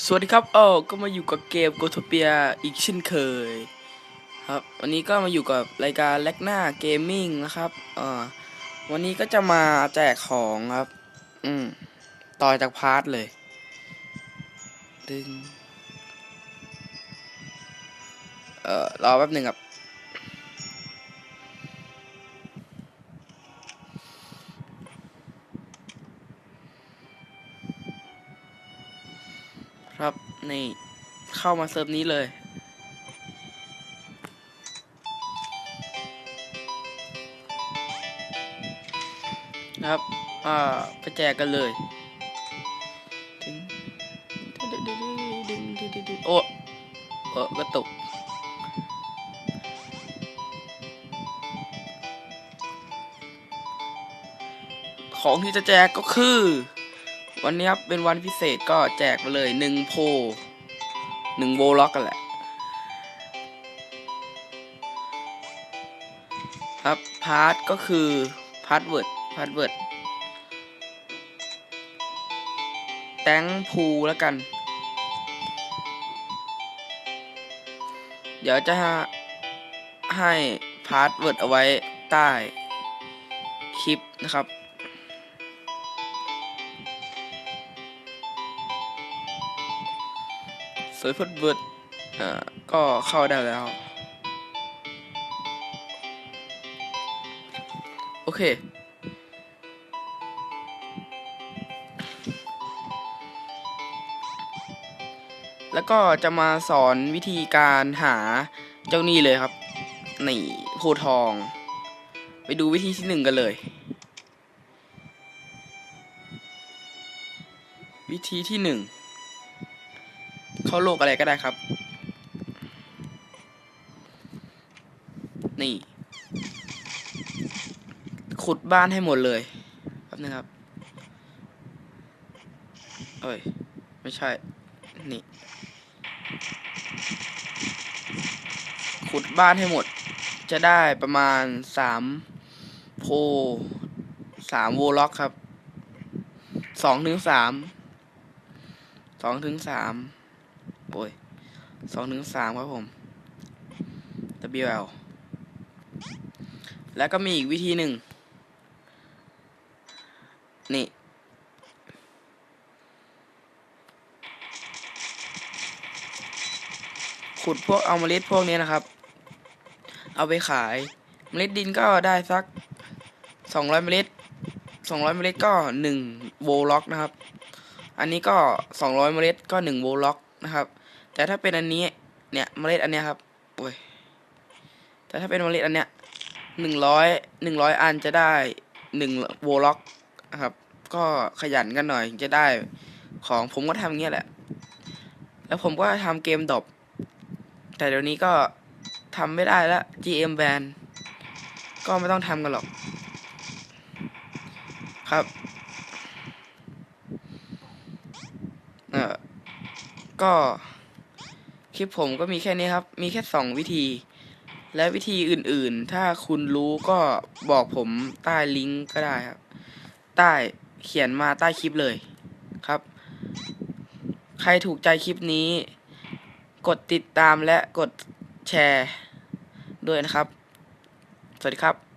สวัสดีครับเออก็มาอยู่กับเกม g o t o p i a อีกเช่นเคย ครับ วันนี้ก็มาอยู่กับรายการแลกหน้าเกมมิ่งนะครับเออวันนี้ก็จะมาแจกของครับ อืม ต่อจากพาร์ทเลย ดึง เออรอแป๊บหนึ่งครับ ครับนี่เข้ามาเซิร์ฟนี้เลย นะครับ อ่าไปแจกกันเลยดึงดึงดึงดึงดึงดึงดึงโอ้เออกระตุกของที่จะแจกก็คือ วันนี้ครับเป็นวันพิเศษก็แจกไปเลยหนึ่งโพลหนึ่งโวล็อกกันแหละ ครับพาร์ทก็คือพาสเวิร์ดพาสเวิร์ดแตงพูแล้วกัน เดี๋ยวจะให้พาสเวิร์ดเอาไว้ใต้คลิปนะครับ สวยพุดเวิร์ดอ่าก็เข้าได้แล้ว โอเค แล้วก็จะมาสอนวิธีการหาเจ้านี่เลยครับ นี่โพทอง ไปดูวิธีที่หนึ่งกันเลย วิธีที่หนึ่ง เข้าโลกอะไรก็ได้ครับ นี่ ขุดบ้านให้หมดเลยแป๊บนึงครับ เอ้ย ไม่ใช่ นี่ ขุดบ้านให้หมด จะได้ประมาณสามโพสามโวล็อกครับสองถึงสามสองถึงสาม โอ้ยสองถึงสามครับผม WL แล้วก็มีอีกวิธีหนึ่ง นี่ ขุดพวกเอาเมล็ดพวกนี้นะครับ เอาไปขาย เมล็ดดินก็ได้สักสองร้อยเมล็ดสองร้อยเมล็ดก็หนึ่งโวล็อกนะครับ อันนี้ก็สองร้อยเมล็ดก็หนึ่งโวล็อกนะครับ แต่ถ้าเป็นอันนี้เนี่ยเมล็ดอันเนี้ยครับโอ้ยแต่ถ้าเป็นเมล็ดอันเนี้ยหนึ่งร้อยหนึ่งร้อยอันจะได้หนึ่งโวล็อกนะครับ ก็ขยันกันหน่อยถึงจะได้ของผมก็ทำอย่างเงี้ยแหละ แล้วผมก็ทำเกมดรอปแต่เดี๋ยวนี้ก็ทำไม่ได้แล้ว GM ban ก็ไม่ต้องทำกันหรอก ครับเออก็ คลิปผมก็มีแค่นี้ครับ มีแค่สองวิธี และวิธีอื่นๆ ถ้าคุณรู้ก็บอกผมใต้ลิงก์ก็ได้ครับ ใต้เขียนมาใต้คลิปเลยครับ ใครถูกใจคลิปนี้ กดติดตามและกดแชร์ด้วยนะครับ สวัสดีครับ